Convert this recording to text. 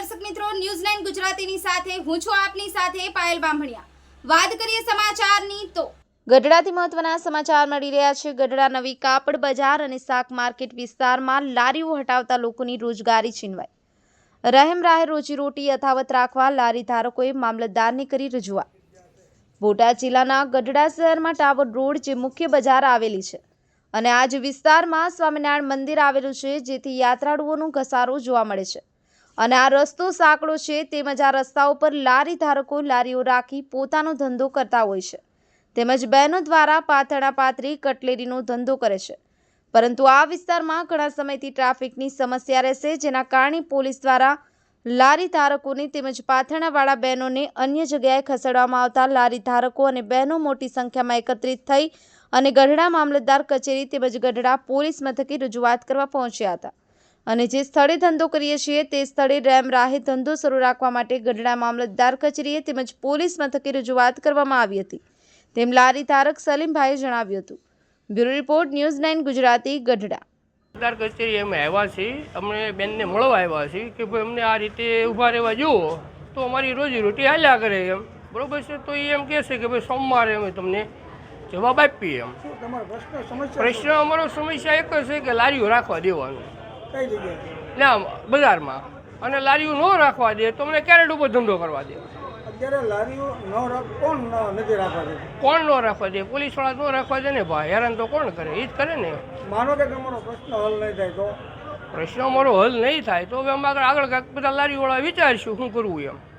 News nine ગુજરાતીની સાથે, હું છું આપની સાથે પાયલ બામણિયા. વાત કરીએ સમાચારની તો ગઢડાથી મહત્વના સમાચાર મળી રહ્યા છે. ગઢડા નવી કાપડ બજાર અને શાક માર્કેટ વિસ્તારમાં લારીઓ હટાવતા લોકોની રોજગારી છીનવાઈ. રહેમ રાહે રોજીરોટી યથાવત રાખવા લારી ધારકોએ મામલતદારને કરી રજૂઆત. બોટાદ જિલ્લાના ગઢડા શહેરમાં ટાવર રોડ જે મુખ્ય બજાર આવેલી છે અને આ જ વિસ્તારમાં સ્વામિનારાયણ મંદિર આવેલું છે, જેથી યાત્રાળુઓનો ઘસારો જોવા મળે છે. અને આ રસ્તો સાંકડો છે તેમજ આ રસ્તા ઉપર લારી ધારકો લારીઓ રાખી પોતાનો ધંધો કરતા હોય છે. તેમજ બહેનો દ્વારા પાથણા પાથરી કટલેરીનો ધંધો કરે છે. પરંતુ આ વિસ્તારમાં ઘણા સમયથી ટ્રાફિકની સમસ્યા રહેશે, જેના કારણે પોલીસ દ્વારા લારી ધારકોને તેમજ પાથરણાવાળા બહેનોને અન્ય જગ્યાએ ખસેડવામાં આવતા લારી ધારકો અને બહેનો મોટી સંખ્યામાં એકત્રિત થઈ અને ગઢડા મામલતદાર કચેરી તેમજ ગઢડા પોલીસ મથકે રજૂઆત કરવા પહોંચ્યા હતા. અને જે સ્થળે ધંધો કરીએ છીએ તે સ્થળે રેમ રાહે ધંધો શરૂ રાખવા માટે ગઢડા મામલતદાર કચેરીએ તેમજ પોલીસ મથકે રજૂઆત કરવામાં આવી હતી. તેમ લારી તારક સલીમભાઈએ જણાવ્યું હતું. Bureau report news nine Gujarati Gadhada. સરદાર કચેરી અમે આવ્યા છીએ. અમને બેનને મળવા આવ્યા છીએ કે ભાઈ અમને આ રીતે ઊભા રહેવા જુઓ. તો અમારી રોજીરોટી હાલ્યા કરે એમ. બરોબર છે? તો એ એમ કહે છે કે ભાઈ સોમવારે અમે તમને જવાબ આપીએ એમ. શું તમારો પ્રશ્ન સમસ્યા પ્રશ્ન અમારો સમસ્યા એક જ છે કે લારીઓ રાખવા દેવાનું. કઈ જગ્યાએ? ના બજારમાં. અને લારીઓ ન રાખવા દે તો મને કેરેટ ઉપર ધંધો કરવા દે? અત્યારે લારીઓ ન કોણ ન- નથી રાખવા દે? કોણ ન રાખવા દે? પોલીસવાળા ન રાખવા દે ને ભાઈ. હેરાન તો કોણ કરે? એ જ કરે ને. માનો કે તમારો પ્રશ્ન હલ નહીં થાય તો? પ્રશ્ન અમારો હલ નહીં થાય તો હવે અમે આગળ આગળ બધા લારીઓવાળા વિચારીશું શું કરવું એમ.